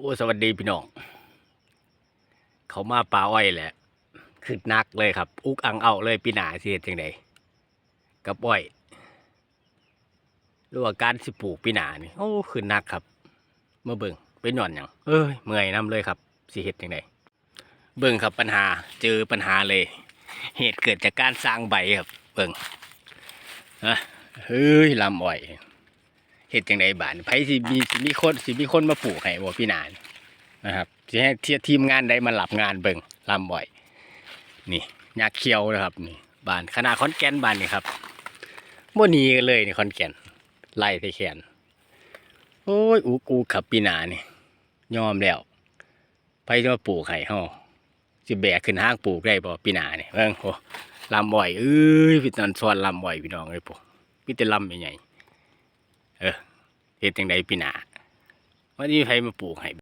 โอ้สวัสดีพี่น้อง เขามาป่าอ้อยแหละคือนักเลยครับ อุกอังเอาเลยปีหนาสิเฮ็ดจังไดกับอ้อยหรือว่าการสิปลูกปีหนานี่โอ้คือนักครับเมื่อเบิ่งเป็นหย่อนหยังเอ้ยเมื่อยน้ำเลยครับสิเฮ็ดจังไดเบิ่งครับปัญหาเจอปัญหาเลย เหตุเกิดจากการสร้างใบครับ เบิ่งนะเฮ้ยลำอ้อย เฮ็ดจังไดบาดไผสิมีสิมีคนสิมีคนมาปลูกให้บ่พี่นานนะครับสิให้เทียทีมงานใดมารับงานเบิ่งลำบ่อย นี่ยาเขียวนะครับนี่บ้านขนาดขอนแก่นบ้านนี่ครับบ่หนีกันเลยนี่ขอนแก่นไล่ไทแขนโอ้ยอูกูขับปีหนานี่ยอมแล้วไผจะมาปลูกให้เฮาสิแบกขึ้นห้างปลูกได้บ่ปีหนานี่เบิ่งโอ้ลำบ่อยเอ้ยพี่นันสอนลำบ่อยพี่น้องเอ้ยปู่พี่แต่ลำใหญ่ๆเออ เฮ็ดจังไดปีหน้าว่าสิมีไผมาปลูกให้